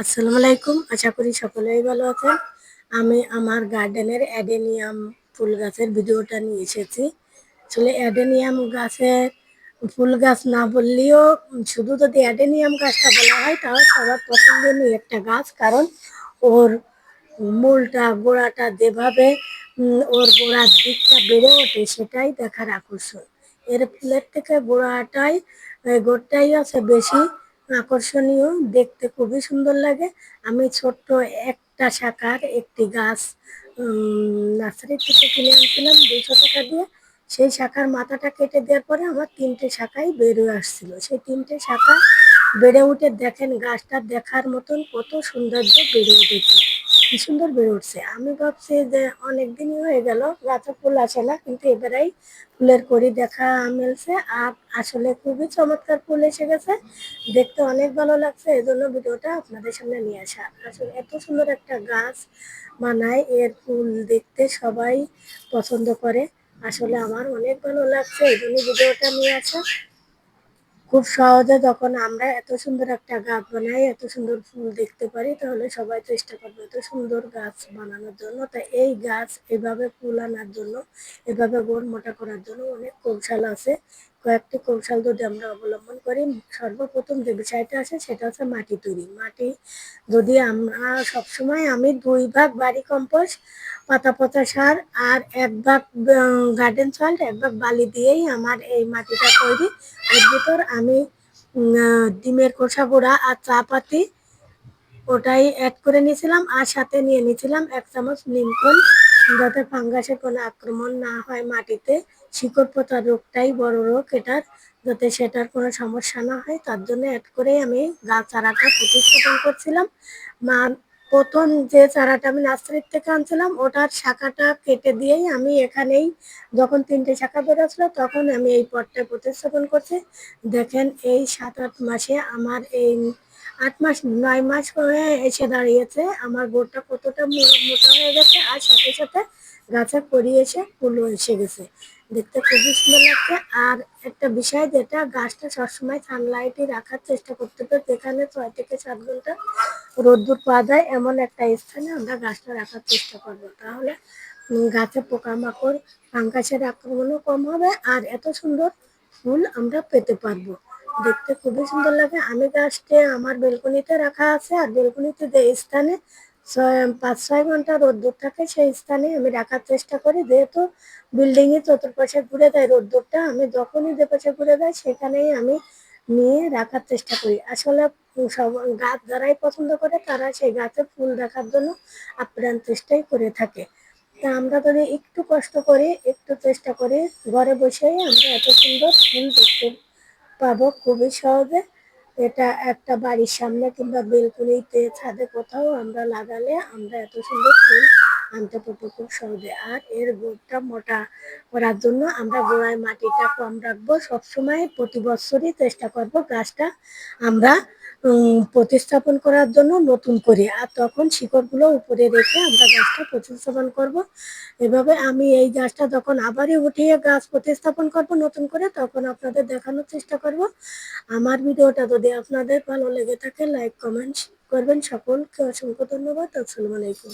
আসসালামু আলাইকুম। আশা করি সকলেই ভালো আছেন। আমি আমার গার্ডেনের অ্যাডেনিয়াম ফুল গাছের ভিডিওটা নিয়ে এসেছি। আসলে অ্যাডেনিয়াম গাছের ফুল গাছ না বললেও শুধু যদি অ্যাডেনিয়াম গাছটা বলা হয়, তাও সবার পছন্দনীয় একটা গাছ। কারণ ওর মূলটা, গোড়াটা যেভাবে ওর গোড়ার দিকটা বেড়ে ওঠে, সেটাই দেখার আকর্ষণ। এর ফুলের থেকে গোড়াটাই গোড়টাই আছে বেশি। আকর্ষণীয়, দেখতে খুবই সুন্দর লাগে। আমি ছোট্ট একটা শাখার একটি গাছ নার্সারি থেকে কিনে আনছিলাম দুশো টাকা দিয়ে। সেই শাখার মাথাটা কেটে দেওয়ার পরে আমার তিনটে শাখাই বেরিয়ে আসছিল। সেই তিনটে শাখা বেড়ে উঠে দেখেন, গাছটা দেখার মতন কত সৌন্দর্য বেড়ে উঠেছে। কি সুন্দর বেড়ে উঠছে। আমি ভাবছি যে অনেক দিনই হয়ে গেল, গাছে ফুল আসে না, কিন্তু এবারেই ফুলের কড়ি দেখা মিলছে। আর আসলে খুবই চমৎকার ফুল এসে গেছে। দেখতে অনেক ভালো লাগছে এই জন্য ভিডিওটা আপনাদের সামনে নিয়ে আসা। আসলে এত সুন্দর একটা গাছ বানায়, এর ফুল দেখতে সবাই পছন্দ করে। আসলে আমার অনেক ভালো লাগছে এই জন্য ভিডিওটা নিয়ে আসা। খুব সহজে যখন আমরা এত সুন্দর একটা গাছ বানাই, এত সুন্দর ফুল দেখতে পারি, তাহলে সবাই চেষ্টা করবে এত সুন্দর গাছ বানানোর জন্য। তা এই গাছ এভাবে ফুল আনার জন্য, এভাবে গোল মোটা করার জন্য অনেক কৌশল আছে। কয়েকটি কৌশল যদি আমরা অবলম্বন করি, সর্বপ্রথম যে বিষয়টা আছে সেটা হচ্ছে মাটি তৈরি। মাটি যদি আমরা সবসময় আমি দুই ভাগ বাড়ি কম্পোস্ট, পাতা, পচা সার আর এক ভাগ গার্ডেন সল্ট এক ভাগ বালি দিয়েই আমার এই মাটিটা তৈরি। এর ভিতর আমি ডিমের খোসা গুঁড়া আর চা পাতি ওটাই অ্যাড করে নিয়েছিলাম আর সাথে নিয়ে নিয়েছিলাম এক চামচ নিমকল যাতে ফাঙ্গাসের কোনো আক্রমণ না হয় মাটিতে, শিকড় পোতা রোগটাই বড় রোগ এটার। যাতে সেটার কোনো সমস্যা না হয়, তার জন্য অ্যাড করে আমি গাছ চারাটা প্রতিস্থাপন করছিলাম। মা, প্রথম যে চারাটা আমি নার্সারির থেকে আনছিলাম, ওটার শাখাটা কেটে দিয়েই আমি এখানেই যখন তিনটে শাখা বেরোচ্ছিল, তখন আমি এই পটটা প্রতিস্থাপন করছি। দেখেন, এই সাত আট মাসে আমার এই আট মাস, নয় মাস হয়ে এসে দাঁড়িয়েছে। আমার গোড়টা কতটা মোটা হয়ে গেছে আর সাথে সাথে গাছে করি এসে ফুলও এসে গেছে। দেখতে খুবই সুন্দর লাগছে। আর একটা বিষয় যেটা, গাছটা সবসময় সানলাইটে রাখার চেষ্টা করতে হবে। যেখানে ছয় থেকে সাত ঘণ্টা রোদ্দুর পাওয়া যায়, এমন একটা স্থানে আমরা গাছটা রাখার চেষ্টা করব। তাহলে গাছে পোকামাকড়, ফাঙ্গাসের আক্রমণও কম হবে। আর এত সুন্দর ফুল আমরা পেতে পারব। দেখতে খুবই সুন্দর লাগে। আমি গাছটি আমার বেলকনিতে রাখা আছে আর বেলকনিতে যে স্থানে পাঁচ, ছয় ঘণ্টা রোদ্দুর থাকে সেই স্থানে আমি রাখার চেষ্টা করি। যেহেতু বিল্ডিং এর চতুর্পাশে ঘুরে দেয় রোদ্দুরটা আমি যখনই যে পাশে ঘুরে দেয় সেখানেই আমি নিয়ে রাখার চেষ্টা করি। আসলে সব গাছ যারাই পছন্দ করে তারা সেই গাছে ফুল দেখার জন্য আপ্রাণ চেষ্টাই করে থাকে। তা আমরা যদি একটু কষ্ট করি একটু চেষ্টা করি ঘরে বসেই আমরা এত সুন্দর ফুল দেখতে পাবো খুবই সহজে। এটা একটা বাড়ির সামনে কিংবা বেলকুনিতে, ছাদে কোথাও আমরা লাগালে আমরা এত সুন্দর ফুল আনতে পারব খুব সহজে। আর এর গোড়টা মোটা করার জন্য আমরা গোড়ায় মাটিটা কম রাখব। সবসময় প্রতি বছরই চেষ্টা করব গাছটা আমরা প্রতিস্থাপন করার জন্য নতুন করে। আর তখন শিকড়গুলো উপরে রেখে আমরা গাছটা প্রতিস্থাপন করব। এভাবে আমি এই গাছটা যখন আবারই উঠিয়ে গাছ প্রতিস্থাপন করব নতুন করে, তখন আপনাদের দেখানোর চেষ্টা করব। আমার ভিডিওটা যদি আপনাদের ভালো লেগে থাকে, লাইক, কমেন্ট করবেন। সকলকে অসংখ্য ধন্যবাদ। আসসালামু আলাইকুম।